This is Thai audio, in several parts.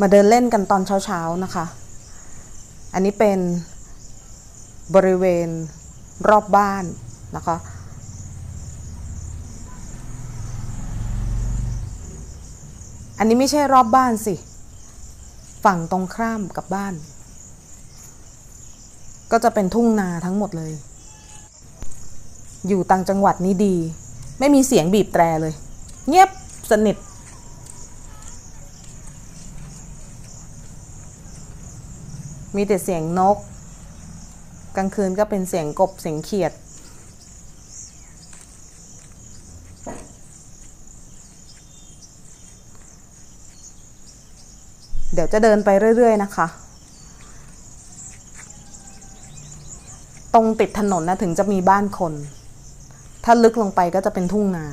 มาเดินเล่นกันตอนเช้าๆนะคะ อันนี้เป็นบริเวณรอบบ้านนะคะ อันนี้ไม่ใช่รอบบ้านสิ ฝั่งตรงข้ามกับบ้าน ก็จะเป็นทุ่งนาทั้งหมดเลย อยู่ต่างจังหวัดนี่ดี ไม่มีเสียงบีบแตรเลย เงียบสนิท มีแต่เสียงนก กลางคืนก็เป็นเสียงกบเสียงเขียด เดี๋ยวจะเดินไปเรื่อย ๆ นะคะ ตรงติดถนนนะถึงจะมีบ้านคน ถ้าลึกลงไปก็จะเป็นทุ่งนา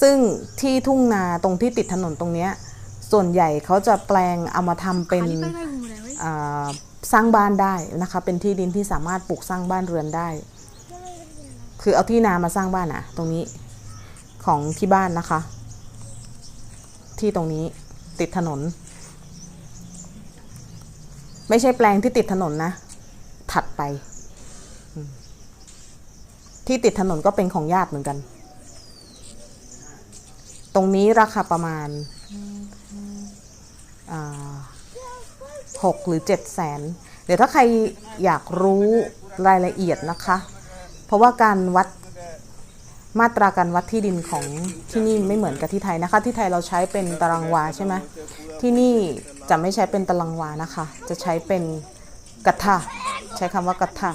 ซึ่งที่ทุ่งนาตรงที่ติดถนนตรงเนี้ย ส่วนใหญ่เขาจะแปลงเอามาทำเป็นอ่าสร้างบ้านได้นะคะ เป็นที่ดินที่สามารถปลูกสร้างบ้านเรือนได้ คือเอาที่นามาสร้างบ้านอะตรงนี้ของที่บ้านนะคะ ที่ตรงนี้ติดถนน ไม่ใช่แปลงที่ติดถนนนะ ถัดไปอืมที่ติดถนนก็เป็นของญาติเหมือนกัน ตรงนี้ราคาประมาณอ่า หกหรือเจ็ดแสนเดี๋ยวถ้าใครอยากรู้รายละเอียดนะคะ เพราะว่าการวัดมาตราการวัดที่ดินของที่นี่ไม่เหมือนกับที่ไทยนะคะ ที่ไทยเราใช้เป็นตารางวาใช่ไหมที่นี่จะไม่ใช้เป็นตารางวานะคะ จะใช้เป็นกระทะใช้คำว่ากระทะ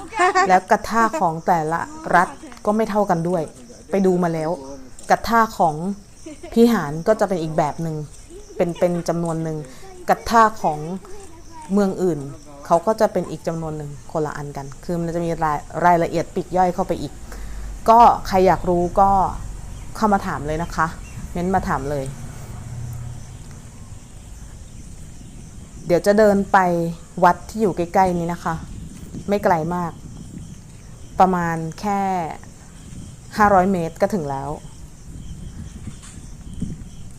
แล้วกระทะของแต่ละรัฐก็ไม่เท่ากันด้วย ไปดูมาแล้วกระทะของพิหารก็จะเป็นอีกแบบหนึ่งเป็นเป็นจำนวนหนึ่ง กระทะของเมืองอื่น เขาก็จะเป็นอีกจำนวนหนึ่งคนละอันกัน คือมันจะมีรายรายละเอียดปลีกย่อยเข้าไปอีก ก็ใครอยากรู้ก็เข้ามาถามเลยนะคะ เม้นมาถามเลย เดี๋ยวจะเดินไปวัดที่อยู่ใกล้ ๆ นี้นะคะ ไม่ไกลมาก ประมาณแค่ 500 เมตรก็ถึงแล้ว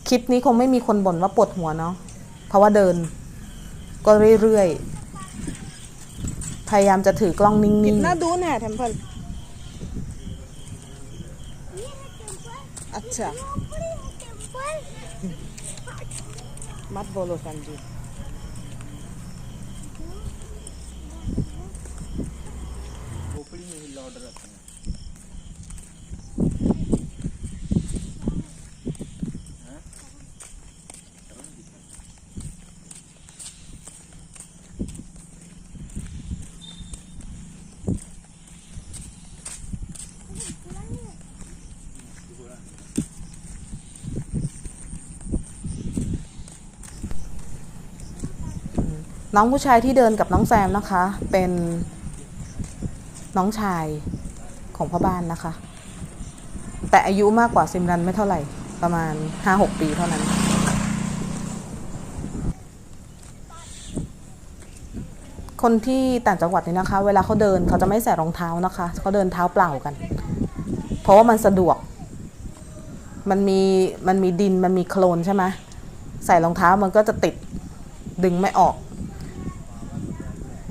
คลิปนี้คงไม่มีคนบ่นว่าปวดหัวเนาะ เพราะว่าเดินก็เรื่อยๆ พยายามจะถือกล้องนิ่ง कितना दूर है टेम्पल अच्छा मत बोलो संजू खोपड़ी में ही लौट रहते हैं น้องผู้ชายที่เดินกับน้องแซมนะคะ เป็นน้องชายของพ่อบ้านนะคะ แต่อายุมากกว่าซิมรันไม่เท่าไหร่ประมาณ5-6ปีเท่านั้น คนที่ต่างจังหวัดนี่นะคะ เวลาเขาเดินเขาจะไม่ใส่รองเท้านะคะเขาเดินเท้าเปล่ากัน เพราะว่ามันสะดวก มันมีมันมีดินมันมีโคลนใช่ไหมใส่รองเท้ามันก็จะติดดึงไม่ออก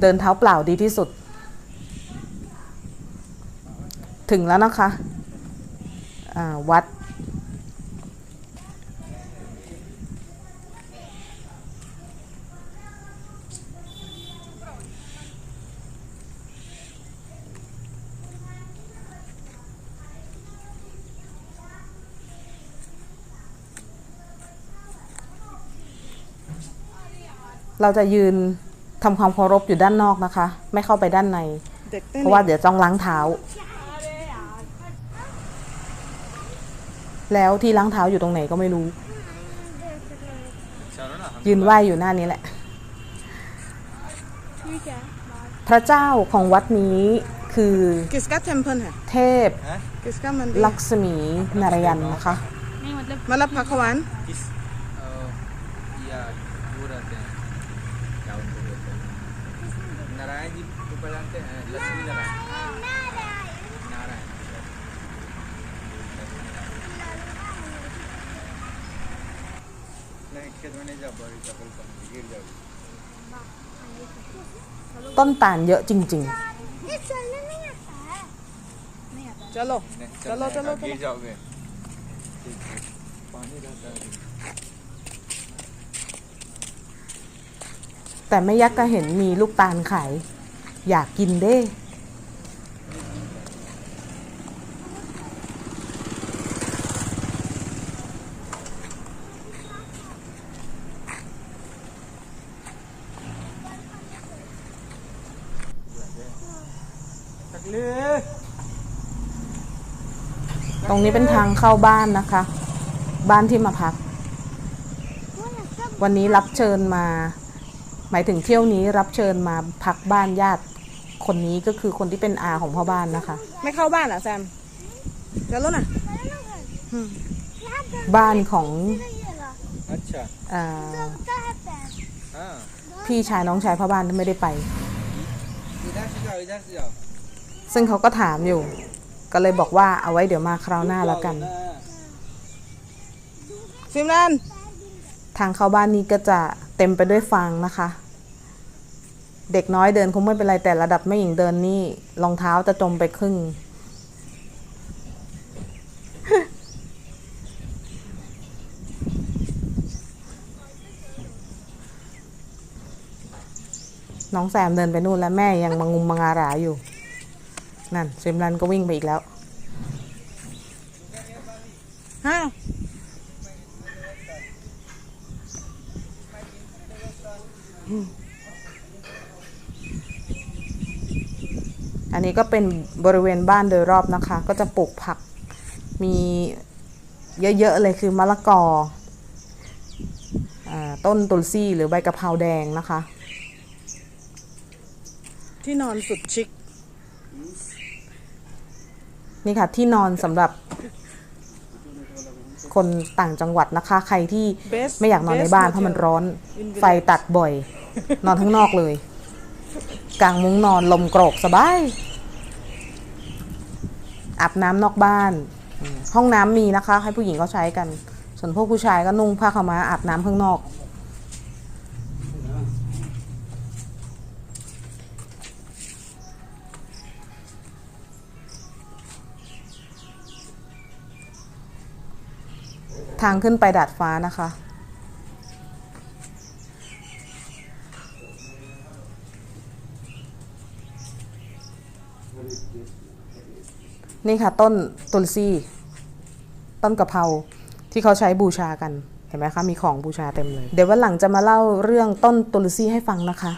เดินเท้าเปล่าดีที่สุด ถึงแล้วนะคะวัด เราจะยืน ทำความเคารพอยู่ด้านนอกนะคะ ไม่เข้าไปด้านใน เพราะว่าเดี๋ยวต้องล้างเท้า แล้วที่ล้างเท้าอยู่ตรงไหนก็ไม่รู้ ยืนไหวอยู่หน้านี้แหละ พระเจ้าของวัดนี้คือเทพลักษมีนารยันนะคะมาลับพักวัน नारायण जी को पहचानते हैं लक्ष्मी नारायण नारायण नहीं खेत में नहीं जा पा रही चप्पल पर गिर जाओगी तन tàn vợ trình trình चलो चलो चलो गिर जाओगे पानी रहता है แต่ไม่ยักก็เห็นมีลูกตาลขาย อยากกินเด้ ตรงนี้เป็นทางเข้าบ้านนะคะ บ้านที่มาพัก วันนี้รับเชิญมา หมายถึงเที่ยวนี้รับเชิญมาพักบ้านญาติ คนนี้ก็คือคนที่เป็นอาของพ่อบ้านนะคะ ไม่เข้าบ้านเหรอแซมจะรู้น่ะ บ้านของ ये ला अच्छा อา चलता है पैर हाँ พี่ชายน้องชายพ่อบ้านไม่ได้ไป इधर से जाओ इधर से जाओ ซึ่งเขาก็ถามอยู่ ก็เลยบอกว่าเอาไว้เดี๋ยวมาคราวหน้าแล้วกัน ซิมรัน ทางเข้าบ้านนี้ก็จะ เต็มไปด้วยฟางนะคะ เด็กน้อยเดินคงไม่เป็นไรแต่ระดับแม่หญิงเดินนี่รองเท้าจะจมไปครึ่ง น้องแซมเดินไปนู่นแล้วแม่ยังมางุมมางอาราอยู่ นั่นซิมรันก็วิ่งไปอีกแล้ว ฮะ อันนี้ก็เป็นบริเวณบ้านโดยรอบนะคะ ก็จะปลูกผัก มีเยอะๆเลยคือมะละกออาต้นตุลซี่หรือใบกะเพราแดงนะคะ ที่นอนสุดชิคนี่ค่ะที่นอนสำหรับคนต่างจังหวัดนะคะ ใครที่ Best ไม่อยากนอนในบ้าน best เพราะมันร้อน in village ไฟตัดบ่อย นอนข้างนอกเลย กลางมุ้งนอนลมโกรกสบาย อาบน้ำนอกบ้าน ห้องน้ำมีนะคะ ให้ผู้หญิงเขาใช้กัน ส่วนพวกผู้ชายก็นุ่งผ้าขาวม้าอาบน้ำข้างนอก ทางขึ้นไปดาดฟ้านะคะ นี่ค่ะต้นตุลซี่ ต้นกะเพราที่เขาใช้บูชากันเห็นไหมคะมีของบูชาเต็มเลย เดี๋ยววันหลังจะมาเล่าเรื่องต้นตุลซี่ให้ฟังนะคะ